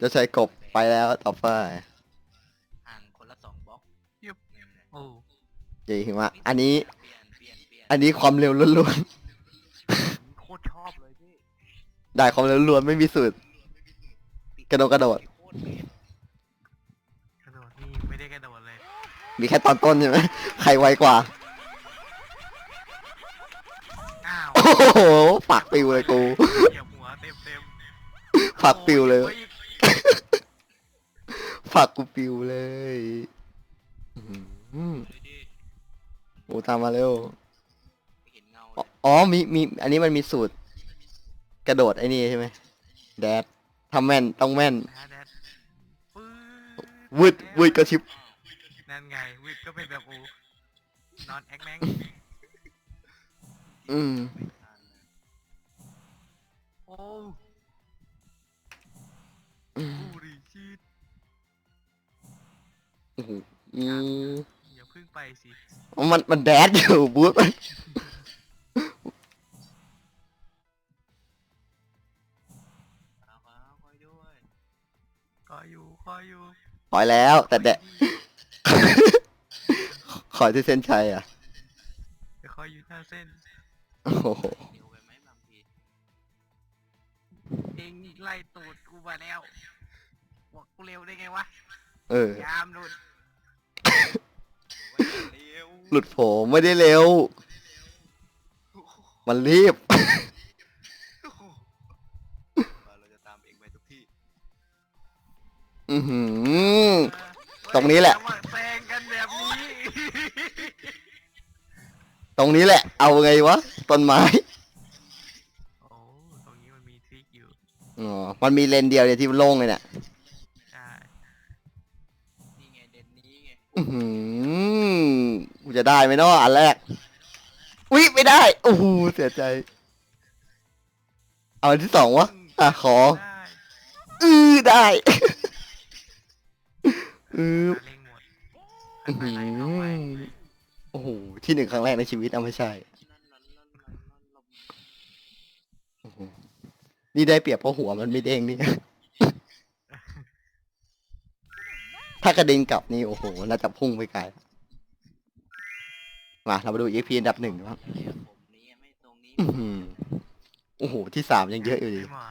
จะใช้กบไปแล้วต่อไปห่างคนละสองบล็อกยึบโอ้จริงว่าอันนี้ เปลี่ยนเปลี่ยนเปลี่ยนอันนี้ความเร็วล้วนโคตรชอบเลยพี่ๆ ได้ความเร็วล้วนไม่มีสูตร กระโดดกระโดด โคตรเปลี่ยนกระโดดนี่ไม่ได้กระโดดเลยมีแค่ตอนต้นใช่ไหมใครไวกว่า อ้าวโอ้โหปากปิวเลยกู เหยียบหัวเต็มเต็มฝักปิวเลย โอ้ อีกฝากกูปิวเลยอื้อหือดูดิโอ้ตามมาเร็วไม่เห็นเงาอ๋เลอยอ๋อมีมี อันนี้มันมีสูตร กระโดดไอ้นี่ใช่ไหมแดดทำแม่นต้องแม่นนะแดดปื้วืดวืดกระชิบ นั่นไงวิดก็เป็นแบบอูนอนแอคแมงอืมไม่ทันเลยโอ้อื โอ้โหอืมอย่าเพึ่งไปสิมันมันแดดอยู่บูธมันเอาเอาคอยด้วยคอยอยู่คอยอยู่ถอยแล้ว แต่แดดขอที่เส้นชัยอะเดี๋ยวคอยอยู่หน้าเส้นโอ้โหเร็วไปไหมบางทีเองไล่ตูดกูมาแล้วบอกกูเร็วได้ไงวะ เออ ยามหลุดเร็วหลุดโผไม่ได้เร็ว มันรีบ เราจะตามเองไปทุกที่อือหือ ตรงนี้แหละเฮ้ยอย่ามาแซงกันแบบนี้ตรงนี้แหละ เอาไงวะ ต้นไม้ โอ้ตรงนี้มันมีทริกอยู่อ๋อ มันมีเลนเดียวเนี่ยที่โล่งเลยเนี่ย อือหือกูจะได้ไหมเนาะอันแรกวิไม่ได้โอ้โหเสียใจ เอาอันที่สองวะอะขอ ได้อือได้อือเร่งหมดอื้อหือโอ้โหที่หนึ่งครั้งแรกในชีวิตเอาไม่ใช่โอ้โหนี่ได้เปรียบเพราะหัวมันไม่เด้งนี่ ถ้ากระเด็นกลับนี่โอ้โหน่าจะพุ่งไปไกลมาเรามาดู EP อันดับหนึ่งครับเรียกผมนี้ไม่ตรงนี้อื้อหือโอ้โหที่สามยังเยอะอยู่ดีไม่มา